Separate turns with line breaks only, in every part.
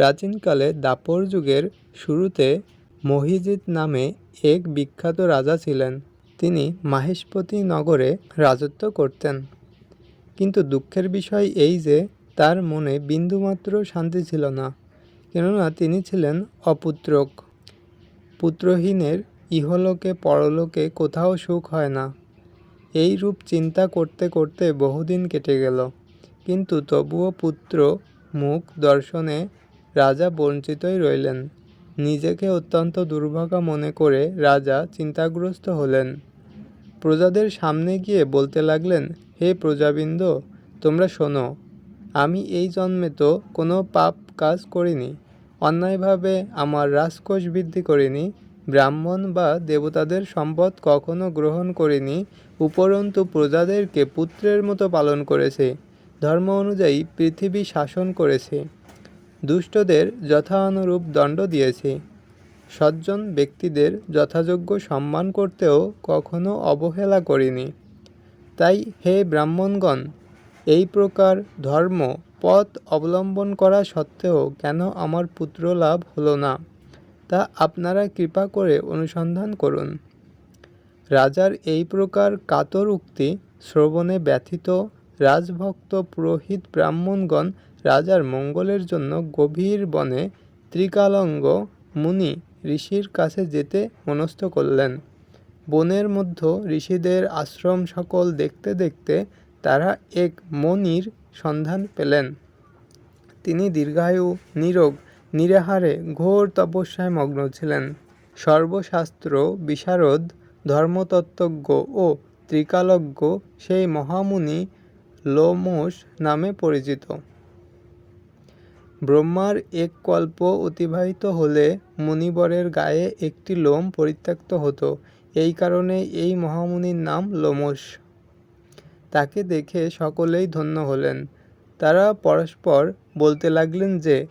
প্রাচীনকালে দাপর যুগের শুরুতে মহিজিৎ নামে এক বিখ্যাত রাজা ছিলেন। তিনি মাহেশপতি নগরে রাজত্ব করতেন। কিন্তু দুঃখের বিষয় এই যে, তার মনে বিন্দুমাত্র শান্তি ছিল না, কেননা তিনি ছিলেন অপুত্রক। পুত্রহীনের ইহলোকে পরলোকে কোথাও সুখ হয় না। এই রূপ চিন্তা করতে করতে বহুদিন কেটে গেল। কিন্তু তবুও পুত্র মুখ দর্শনে রাজা বঞ্চিতই রইলেন। নিজেকে অত্যন্ত দুর্ভাগা মনে করে রাজা চিন্তাগ্রস্ত হলেন। প্রজাদের সামনে গিয়ে বলতে লাগলেন, হে প্রজাবৃন্দ, তোমরা শোনো, আমি এই জন্মে তো কোনো পাপ কাজ করিনি। অন্যায়ভাবে আমার রাজকোষ বৃদ্ধি করিনি। ব্রাহ্মণ বা দেবতাদের সম্পদ কখনো গ্রহণ করিনি। উপরন্তু প্রজাদেরকে পুত্রের মতো পালন করেছে। ধর্ম অনুযায়ী পৃথিবী শাসন করেছে। দুষ্টদের যথানুরূপ দণ্ড দিয়েছি। সজ্জন ব্যক্তিদের যথাযোগ্য সম্মান করতেও কখনো অবহেলা করিনি। তাই হে ব্রাহ্মণগণ, এই প্রকার ধর্ম পথ অবলম্বন করা সত্ত্বেও কেন আমার পুত্র লাভ হলো না, তা আপনারা কৃপা করে অনুসন্ধান করুন। রাজার এই প্রকার কাতর উক্তি শ্রবণে ব্যথিত রাজভক্ত পুরোহিত ব্রাহ্মণগণ রাজার মঙ্গলের জন্য গভীর বনে ত্রিকালঙ্গ মুনি ঋষির কাছে যেতে মনস্থ করলেন। বনের মধ্য ঋষিদের আশ্রম সকল দেখতে দেখতে তারা এক মনির সন্ধান পেলেন। তিনি দীর্ঘায়ু, নিরোগ, নিরাহারে, ঘোর তপস্যায় মগ্ন ছিলেন। সর্বশাস্ত্র, বিশারদ, ধর্মতত্ত্বজ্ঞ ও ত্রিকালজ্ঞ সেই মহামুনি লোমশ নামে পরিচিত। ব্রহ্মার এক কল্প অতিবাহিত হলে মুনিবরের গায়ে একটি লোম পরিত্যক্ত হতো। এই কারণে এই মহামুনির নাম লোমশ। তাকে দেখে সকলেই ধন্য হলেন। তারা পরস্পর বলতে লাগলেন যে,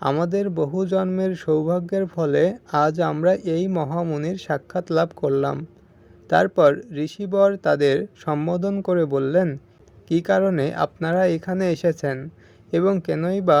আমাদের বহু জন্মের সৌভাগ্যের ফলে আজ আমরা এই মহামুনির সাক্ষাৎ লাভ করলাম। তারপর ঋষিবর তাদের সম্বোধন করে বললেন, কী কারণে আপনারা এখানে এসেছেন এবং কেনই বা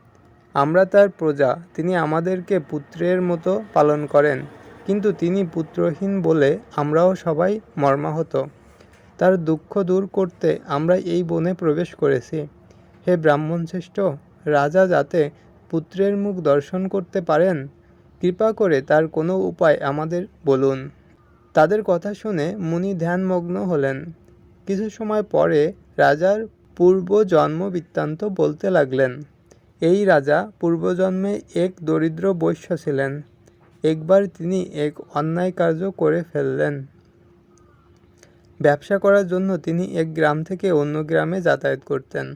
আমরা তার প্রজা, তিনি আমাদেরকে পুত্রের মতো পালন করেন, কিন্তু তিনি পুত্রহীন বলে আমরাও সবাই মর্মাহত। তার দুঃখ দূর করতে আমরা এই বনে প্রবেশ করেছি। হে ব্রাহ্মণ শ্রেষ্ঠ রাজা যাতে পুত্রের মুখ দর্শন করতে পারেন, কৃপা করে তার কোনো উপায় আমাদের বলুন। তাদের কথা শুনে মুনি ধ্যানমগ্ন হলেন। কিছু সময় পরে রাজার পূর্ব জন্ম বৃত্তান্ত বলতে লাগলেন এই রাজা পূর্বজন্মে এক দরিদ্র বৈশ্য ছিলেন। একবার তিনি এক অন্যায় কার্য করে ফেললেন। ব্যবসা করার জন্য তিনি এক গ্রাম থেকে অন্য গ্রামে যাতায়াত করতেন।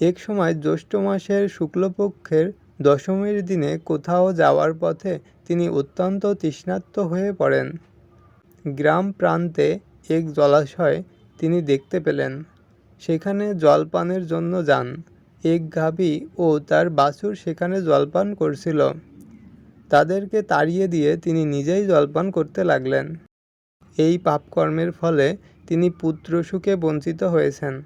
এক সময় জ্যৈষ্ঠ মাসের শুক্লপক্ষের দশমীর দিনে কোথাও যাওয়ার পথে তিনি অত্যন্ত তৃষ্ণার্ত হয়ে পড়েন। গ্রাম প্রান্তে এক জলাশয় তিনি দেখতে পেলেন। সেখানে জলপানের জন্য যান। এক গাভী ও তার বাছুর সেখানে জলপান করছিল। তাদেরকে তাড়িয়ে দিয়ে তিনি নিজেই জলপান করতে লাগলেন। এই পাপকর্মের ফলে তিনি পুত্র সুখে বঞ্চিত হয়েছেন।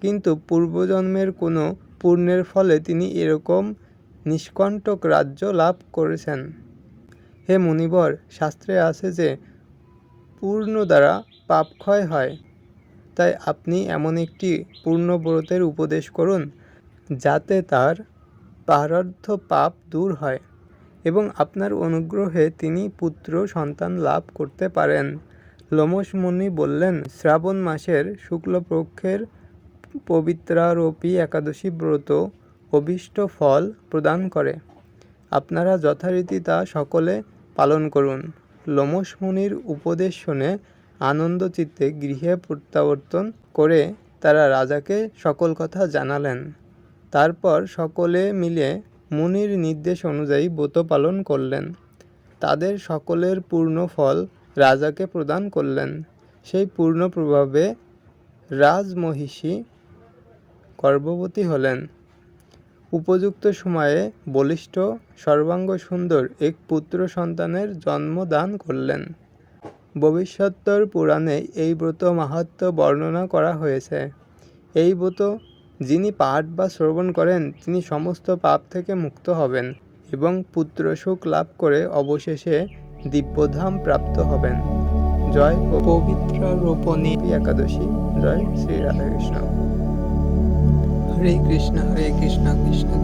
কিন্তু পূর্বজন্মের কোনো পুণ্যের ফলে তিনি এরকম নিষ্কণ্টক রাজ্য লাভ করেছেন। হে মুনিবর, শাস্ত্রে আছে যে, পূর্ণ দ্বারা পাপক্ষয় হয়। তাই আপনি এমন একটি পূর্ণব্রতের উপদেশ করুন যাতে তার প্রারব্ধ পাপ দূর হয় এবং আপনার অনুগ্রহে তিনি পুত্র সন্তান লাভ করতে পারেন। লোমশ মুনি বললেন, শ্রাবণ মাসের শুক্লপক্ষের পবিত্রারোপী একাদশী ব্রত অভীষ্ট ফল প্রদান করে। আপনারা যথারীতি তা সকলে পালন করুন। লোমশ মুনির উপদেশ শুনে আনন্দচিত্তে গৃহে প্রত্যাবর্তন করে তারা রাজাকে সকল কথা জানালেন। তারপর সকলে মিলে মুনির নির্দেশ অনুযায়ী ব্রত পালন করলেন। তাদের সকলের পূর্ণ ফল রাজাকে প্রদান করলেন। সেই পূর্ণ প্রভাবে রাজমহিষী গর্ভবতী হলেন। উপযুক্ত সময়ে বলিষ্ঠ, সর্বাঙ্গ সুন্দর এক পুত্র সন্তানের জন্ম দান করলেন। ভবিষ্যত্তর পুরাণে এই ব্রত মাহাত্ম্য বর্ণনা করা হয়েছে। এই ব্রত যিনি পাঠ বা শ্রবণ করেন তিনি সমস্ত পাপ থেকে মুক্ত হবেন এবং পুত্র সুখ লাভ করে অবশেষে দিব্যধাম প্রাপ্ত হবেন। জয় পবিত্র রোপণী। একাদশী। জয় শ্রী রাধাকৃষ্ণ।
হরে কৃষ্ণ হরে কৃষ্ণ কৃষ্ণ